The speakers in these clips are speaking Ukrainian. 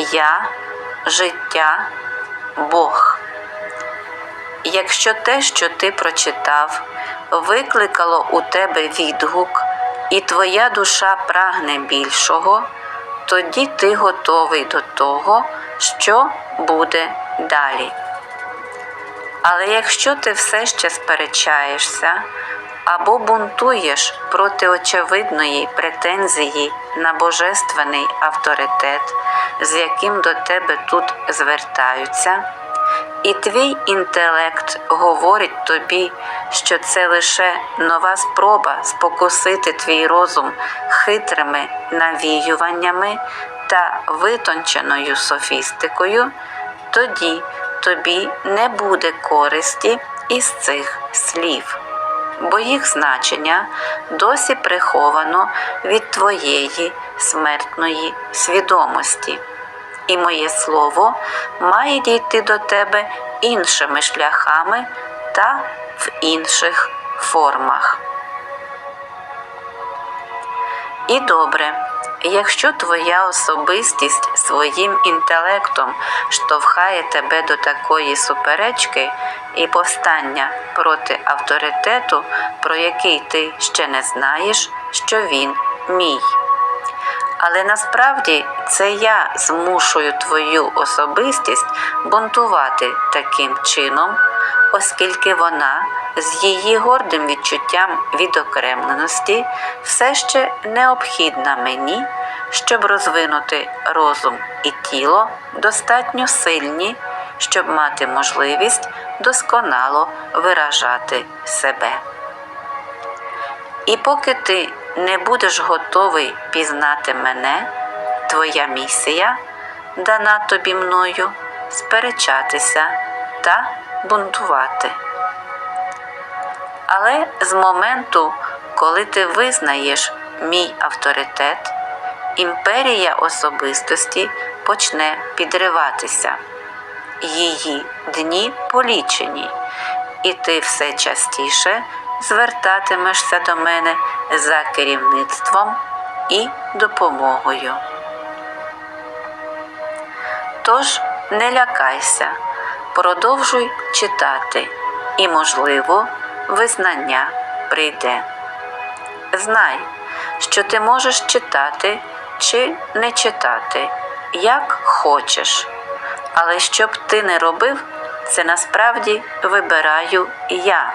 Я життя Бог. Якщо те, що ти прочитав, викликало у тебе відгук, і твоя душа прагне більшого, тоді ти готовий до того, що буде далі. Але якщо ти все ще сперечаєшся або бунтуєш проти очевидної претензії на божественний авторитет, з яким до тебе тут звертаються, і твій інтелект говорить тобі, що це лише нова спроба спокусити твій розум хитрими навіюваннями та витонченою софістикою, тоді тобі не буде користі із цих слів, бо їх значення досі приховано від твоєї смертної свідомості і моє слово має дійти до тебе іншими шляхами та в інших формах. І добре, якщо твоя особистість своїм інтелектом штовхає тебе до такої суперечки і повстання проти авторитету, про який ти ще не знаєш, що він мій. Але насправді це я змушую твою особистість бунтувати таким чином, оскільки вона з її гордим відчуттям відокремленості все ще необхідна мені, щоб розвинути розум і тіло достатньо сильні, щоб мати можливість досконало виражати себе. І поки ти не будеш готовий пізнати мене, твоя місія, дана тобі мною, сперечатися та бунтувати. Але з моменту, коли ти визнаєш мій авторитет, імперія особистості почне підриватися, її дні полічені, і ти все частіше звертатимешся до мене за керівництвом і допомогою. Тож не лякайся, продовжуй читати, і, можливо, визнання прийде. Знай, що ти можеш читати чи не читати, як хочеш, але щоб ти не робив, це насправді вибираю я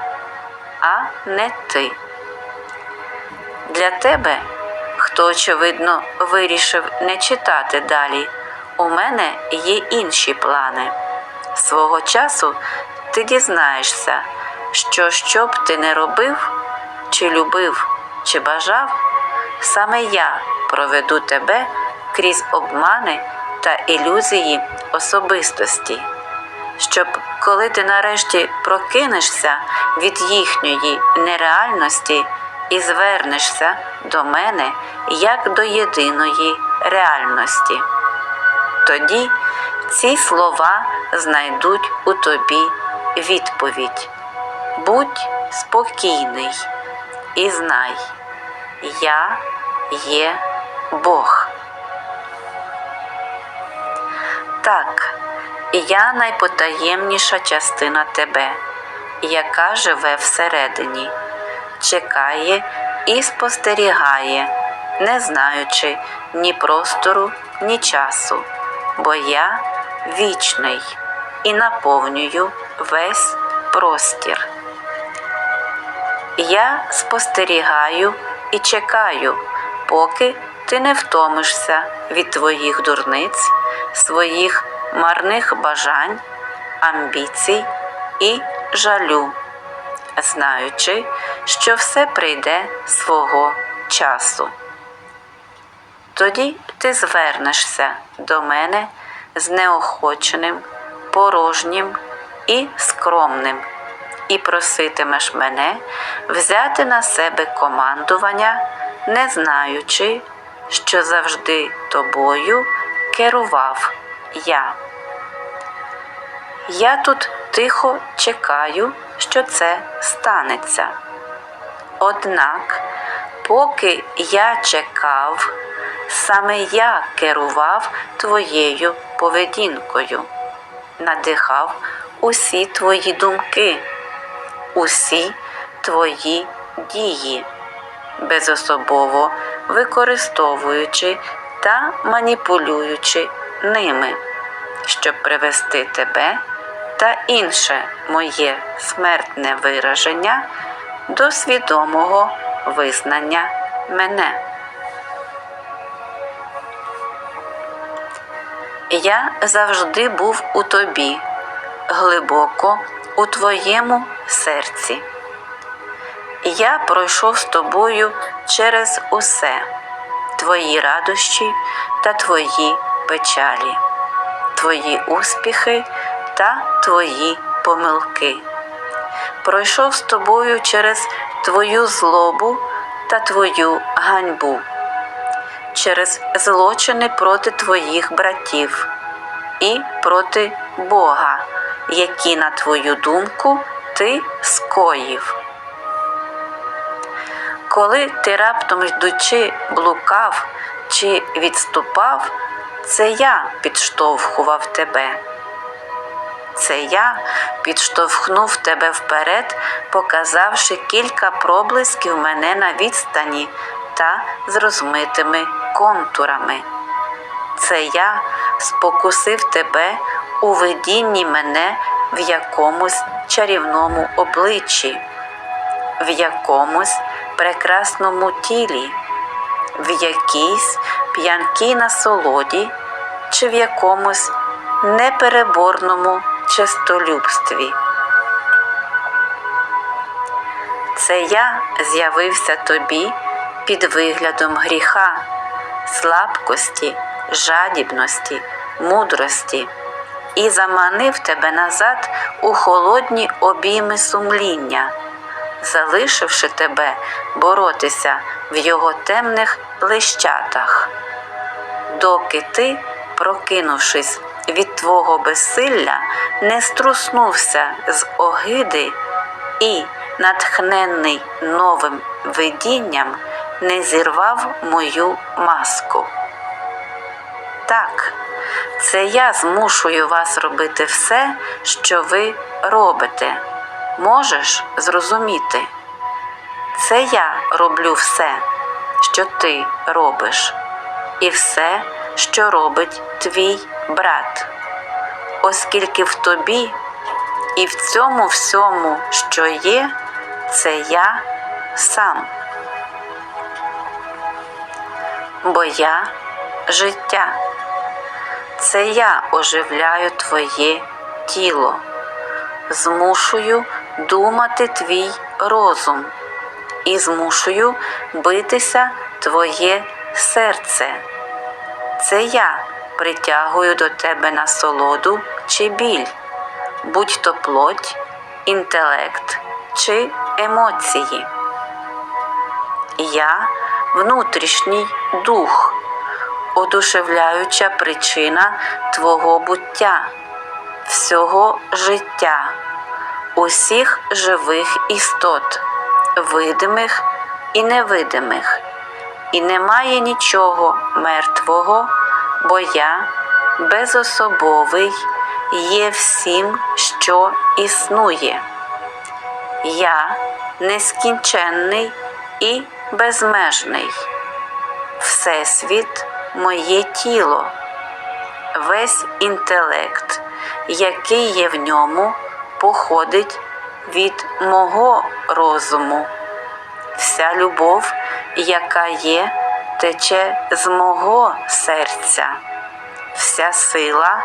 а не ти. Для тебе, хто, очевидно, вирішив не читати далі, у мене є інші плани. Свого часу ти дізнаєшся, що що б ти не робив, чи любив, чи бажав, саме я проведу тебе крізь обмани та ілюзії особистості щоб коли ти нарешті прокинешся від їхньої нереальності і звернешся до мене як до єдиної реальності. Тоді ці слова знайдуть у тобі відповідь. Будь спокійний і знай, я є Бог. Так, я найпотаємніша частина тебе, яка живе всередині, чекає і спостерігає, не знаючи ні простору, ні часу, бо я вічний і наповнюю весь простір. Я спостерігаю і чекаю, поки ти не втомишся від твоїх дурниць, своїх марних бажань, амбіцій і жалю, знаючи, що все прийде свого часу. Тоді ти звернешся до мене з неохоченим, порожнім і скромним, і проситимеш мене взяти на себе командування, не знаючи, що завжди тобою керував я. Я тут тихо чекаю, що це станеться. Однак, поки я чекав, саме я керував твоєю поведінкою, надихав усі твої думки, усі твої дії, безособово використовуючи та маніпулюючи ними, щоб привести тебе та інше моє смертне вираження до свідомого визнання мене. Я завжди був у тобі, глибоко у твоєму серці. Я пройшов з тобою через усе твої радощі та твої печалі, твої успіхи та твої помилки. Пройшов з тобою через твою злобу та твою ганьбу, через злочини проти твоїх братів і проти Бога, які, на твою думку, ти скоїв. Коли ти раптом йдучи блукав чи відступав, це я підштовхував тебе. Це я підштовхнув тебе вперед, показавши кілька проблисків мене на відстані та з розмитими контурами. Це я спокусив тебе у видінні мене в якомусь чарівному обличчі, в якомусь прекрасному тілі, в якійсь п'янкій насолоді чи в якомусь непереборному честолюбстві. Це я з'явився тобі під виглядом гріха, слабкості, жадібності, мудрості і заманив тебе назад у холодні обійми сумління, залишивши тебе боротися в його темних лищатах, доки ти, прокинувшись від твого безсилля, не струснувся з огиди і, натхненний новим видінням, не зірвав мою маску. Так, це я змушую вас робити все, що ви робите. Можеш зрозуміти? Це я роблю все, що ти робиш, і все, що робить твій брат, оскільки в тобі і в цьому всьому, що є, це я сам. Бо я життя. Це я оживляю твоє тіло, змушую думати твій розум і змушую битися твоє серце. Це я притягую до тебе насолоду чи біль, будь то плоть, інтелект чи емоції. Я внутрішній дух, одушевляюча причина твого буття, всього життя, усіх живих істот, видимих і невидимих, і немає нічого мертвого, бо я безособовий є всім, що існує. Я нескінченний і безмежний. Всесвіт моє тіло, весь інтелект, який є в ньому, походить від мого розуму. Вся любов, яка є, тече з мого серця, вся сила,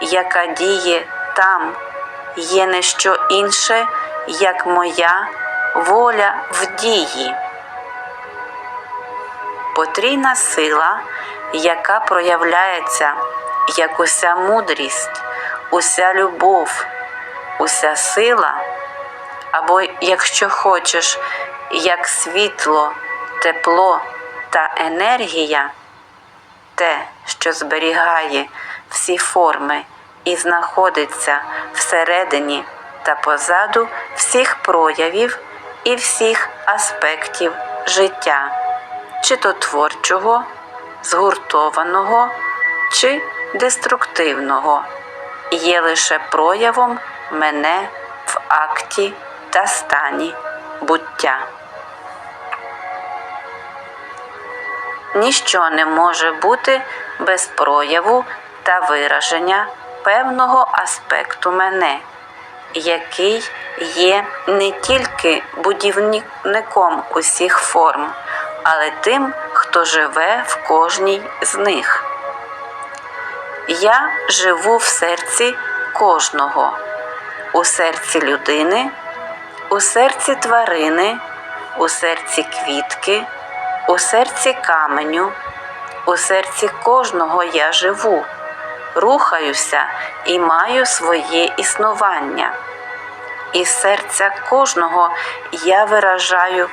яка діє там, є не що інше, як моя воля в дії. Потрійна сила, яка проявляється як уся мудрість, уся любов, уся сила, або, якщо хочеш, як світло, тепло та енергія, те, що зберігає всі форми і знаходиться всередині та позаду всіх проявів і всіх аспектів життя, чи то творчого, згуртованого чи деструктивного, є лише проявом мене в акті та стані буття. Ніщо не може бути без прояву та вираження певного аспекту мене, який є не тільки будівником усіх форм, але тим, хто живе в кожній з них. Я живу в серці кожного, у серці людини, у серці тварини, у серці квітки, у серці каменю, у серці кожного я живу, рухаюся і маю своє існування. Із серця кожного я виражаю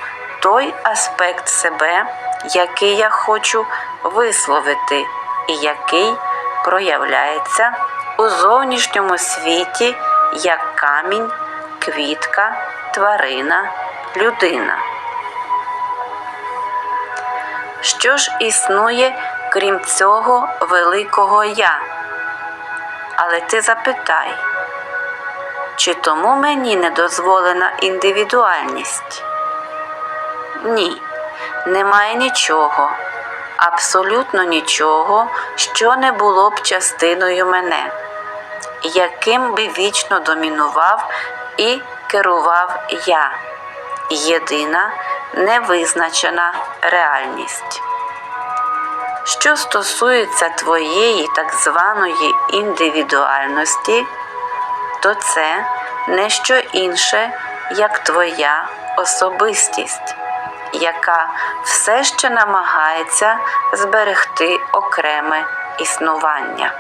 той аспект себе, який я хочу висловити, і який проявляється у зовнішньому світі як камінь, квітка, тварина, людина. Що ж існує крім цього великого я? Але ти запитай, чи тому мені не дозволена індивідуальність? Ні, немає нічого, абсолютно нічого, що не було б частиною мене, яким би вічно домінував і керував я, єдина невизначена реальність. Що стосується твоєї так званої індивідуальності, то це не що інше, як твоя особистість, яка все ще намагається зберегти окреме існування.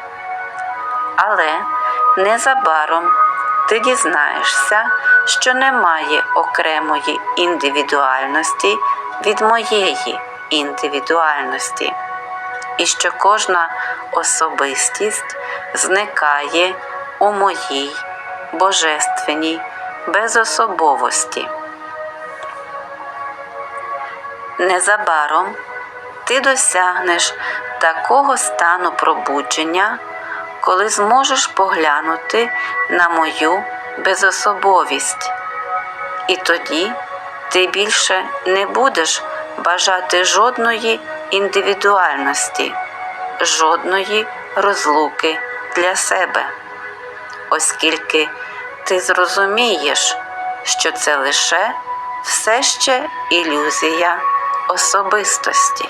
Але незабаром ти дізнаєшся, що немає окремої індивідуальності від моєї індивідуальності, і що кожна особистість зникає у моїй божественній безособовості. Незабаром ти досягнеш такого стану пробудження, коли зможеш поглянути на мою безособовість, і тоді ти більше не будеш бажати жодної індивідуальності, жодної розлуки для себе, оскільки ти зрозумієш, що це лише все ще ілюзія особистості.